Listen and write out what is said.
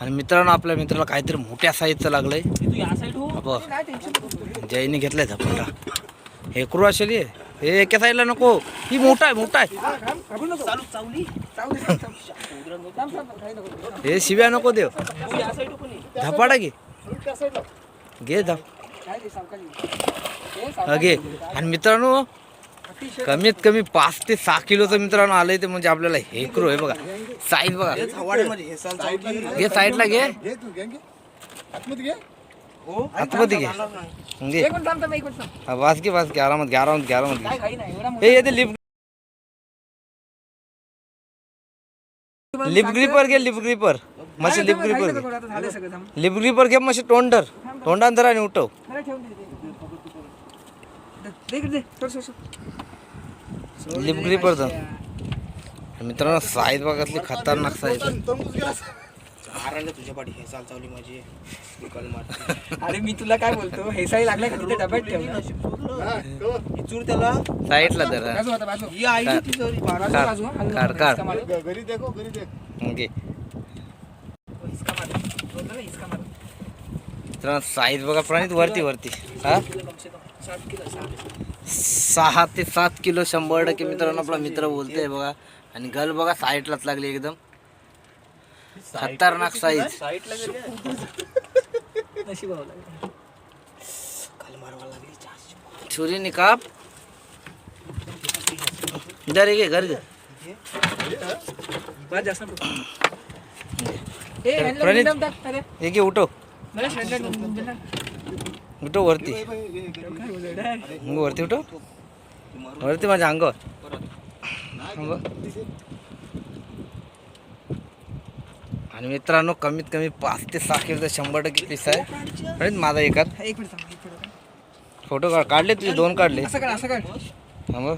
आणि मित्रांनो आपल्या मित्राला काहीतरी मोठ्या साईजचं लागलंय. आहे जयने घेतलाय झपटा हे क्रू असेल हे. एका साईडला नको. ही मोठा आहे मोठा आहे. हे शिव्या नको देव झपाटा घे. घे झप. हा, घे. आणि मित्रांनो कमीत कमी पाच ते सहा किलोचं मित्रांनो आलंय ते म्हणजे आपल्याला हे क्रू आहे बघा. साईज बघा. घे साईडला घे. आतमध्ये घे. हा, वास घे वास घे. आरामात घे आरामात घे आरामात घे. हे येते लिप लिप ग्रिपर घे लिप ग्रिपर मशी लिप ग्रिपर. लिप ग्रिपर घे. मशी तोंडर. तोंडांतर आणि उठव. दे, लिप ग्रिपर तर मित्रांनो साईज बघा कसली खतरनाक साईज. मारायला तुझ्या पाठी हे चाल चावली माझी मार अरे मी तुला काय बोलतो हे साई लागलाय का तिथे डब्यात ठेव हा, तो. इचूर त्याला साईडला जरा बाजू आता बाजू ही आई काढ. तिथं बाजू काढ. बाजू हा. हलू काढ, नको, काढ. हिसका मारू. घ- घरी देखो घरी देख घे हिसका मारू. बोलतो ना, हिसका मारू. मित्रांनो साईज बघा प्राणित वरती वरती हा सहा ते सात किलो शंभर टक्के मित्रांनो आपला मित्र बोलतोय बघा. आणि गल बघा साईडलाच लागली एकदम. खतरनाक साईज. छुरी निकाप. घरी घे घर प्रणित. अरे, उठव वरती. वरती उठव. वरती माझ्या अंगावर. आणि मित्रांनो कमीत कमी पाच ते सहा किलोचा शंभर टक्के पीस आहे. आणि माझा एकात. फोटो काढ काढले तुझे दोन काढले. हा मग.